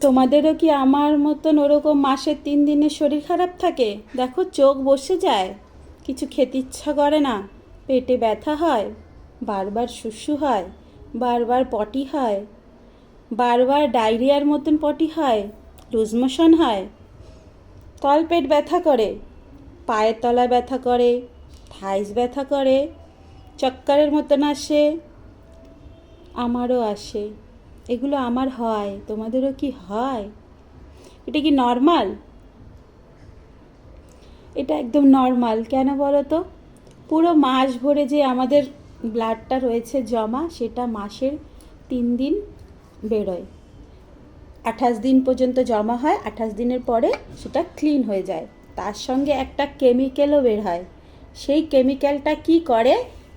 তোমাদেরও কি আমার মতন ওরকম মাসের তিন দিনের শরীর খারাপ থাকে? দেখো, চোখ বসে যায়। কিছু খেতে ইচ্ছা করে না। পেটে ব্যথা হয়। বারবার শুশু হয়। বারবার পটি হয়। বারবার ডায়রিয়ার মতন পটি হয়। লুজ মোশন হয়। তলপেট ব্যথা করে। পায়ের তলায় ব্যথা করে। থাইস ব্যথা করে। চক্করের মতন আসে। আমারও আসে। এগুলো আমার হয়, তোমাদেরও কি হয়? এটা কি নর্মাল এটা একদম নর্মাল কেন বলো তো? পুরো মাস ভরে যে আমাদের ব্লাডটা রয়েছে জমা, সেটা মাসের তিন দিন বেরোয়। আঠাশ দিন পর্যন্ত জমা হয়, আঠাশ দিনের পরে সেটা ক্লিন হয়ে যায়। তার সঙ্গে একটা কেমিক্যালও বের হয়। সেই কেমিক্যালটা কি করে?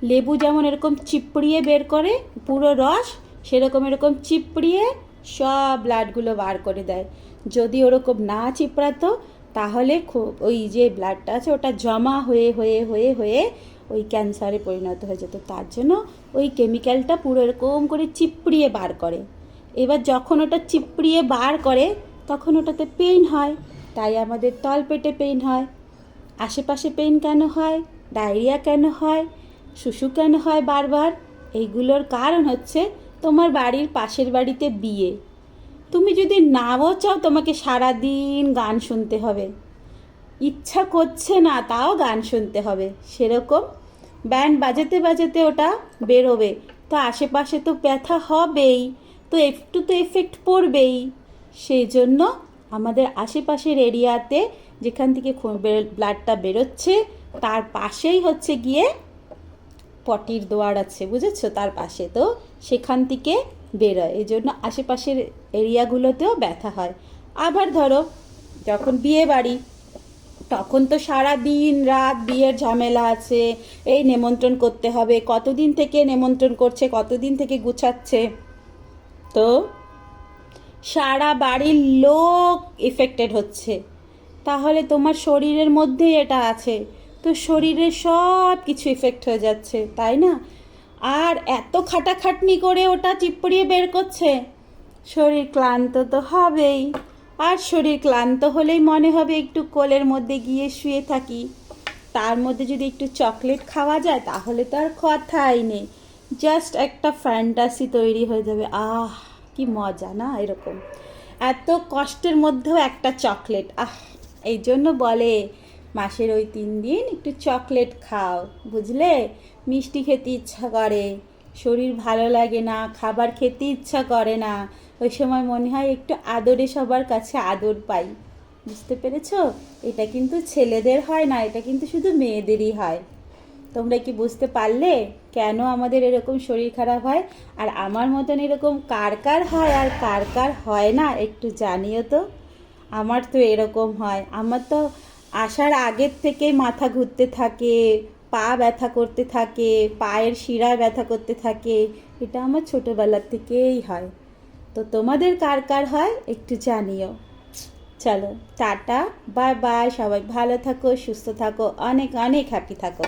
লেবু যেমন এরকম চিপড়িয়ে বের করে, পুরো রস সেরকম এরকম চিপড়িয়ে সব ব্লাডগুলো বার করে দেয়। যদি ওরকম না চিপড়াতো, তাহলে খু- ওই যে ব্লাডটা আছে, ওটা জমা হয়ে হয়ে হয়ে হয়ে ওই ক্যান্সারে পরিণত হয়ে যেত। তার জন্য ওই কেমিক্যালটা পুরো এরকম করে চিপড়িয়ে বার করে। এবার যখন ওটা চিপড়িয়ে বার করে, তখন ওটাতে পেইন হয়। তাই আমাদের তলপেটে পেইন হয়। আশেপাশে পেইন কেন হয়? ডায়রিয়া কেন হয়? শুশু কেন হয় বারবার? এইগুলোর কারণ হচ্ছে তোমার বাড়ির পাশের বাড়িতে বিয়ে। তুমি যদি নাও চাও, তোমাকে সারা দিন গান শুনতে হবে। ইচ্ছা করছে না, তাও গান শুনতে হবে। সেরকম ব্যান্ড বাজাতে বাজাতে ওটা বেরোবে। তো আশেপাশে তো ব্যথা হবেই, তো একটু তো এফেক্ট পড়বেই। সেই জন্য আমাদের আশেপাশের এরিয়াতে যেখান থেকে ব্লাডটা বেরোচ্ছে, তার পাশেই হচ্ছে গিয়ে পটির দোয়ার আছে, বুঝেছ? তার পাশে। তো সেখান থেকে বেরোয়। এই জন্য আশেপাশের এরিয়াগুলোতেও ব্যথা হয়। আবার ধরো, যখন বিয়ে বাড়ি, তখন তো সারা দিন রাত বিয়ের ঝামেলা আছে, এই নেমন্ত্রণ করতে হবে, কতদিন থেকে নেমন্ত্রণ করছে, কতদিন থেকে গুছাচ্ছে। তো সারা বাড়ির লোক এফেক্টেড হচ্ছে। তাহলে তোমার শরীরের মধ্যেই এটা আছে। তো শরীরে সব কিছু এফেক্ট হয়ে যাচ্ছে, তাই না? আর এত খাটাখাটনি করে ওটা চিপড়িয়ে বের করছে, শরীর ক্লান্ত তো হবেই। আর শরীর ক্লান্ত হলেই মনে হবে একটু কোলের মধ্যে গিয়ে শুয়ে থাকি। তার মধ্যে যদি একটু চকলেট খাওয়া যায়, তাহলে তো আর কথাই নেই। জাস্ট একটা ফ্যান্টাসি তৈরি হয়ে যাবে, আহ, কি মজা না এরকম। এত কষ্টের মধ্যেও একটা চকলেট, আহ এই জন্য বলে মাসের ওই তিন দিন একটু চকলেট খাও, বুঝলে? মিষ্টি খেতে ইচ্ছা করে। শরীর ভালো লাগে না, খাবার খেতে ইচ্ছা করে না। ওই সময় মনে হয় একটু আদরে সবার কাছে আদর পাই। বুঝতে পেরেছ? এটা কিন্তু ছেলেদের হয় না, এটা কিন্তু শুধু মেয়েদেরই হয়। তোমরা কি বুঝতে পারলে কেন আমাদের এরকম শরীর খারাপ হয়? আর আমার মতন এরকম কার কার হয় আর কার কার হয় না, একটু জানিও তো। আমার তো এরকম হয়। আমার তো আসার আগের থেকে মাথা ঘুরতে থাকে, পা ব্যথা করতে থাকে, পায়ের শিরায় ব্যথা করতে থাকে, এটা আমার ছোটোবেলার থেকেই হয়। তো তোমাদের কার কার হয় একটু জানিও। চলো, টাটা, বাই বাই, সবাই ভালো থাকো, সুস্থ থাকো, অনেক অনেক হ্যাপি থাকো।